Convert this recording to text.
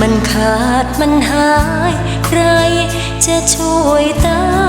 มันขาดมันหาย ใครจะช่วยตา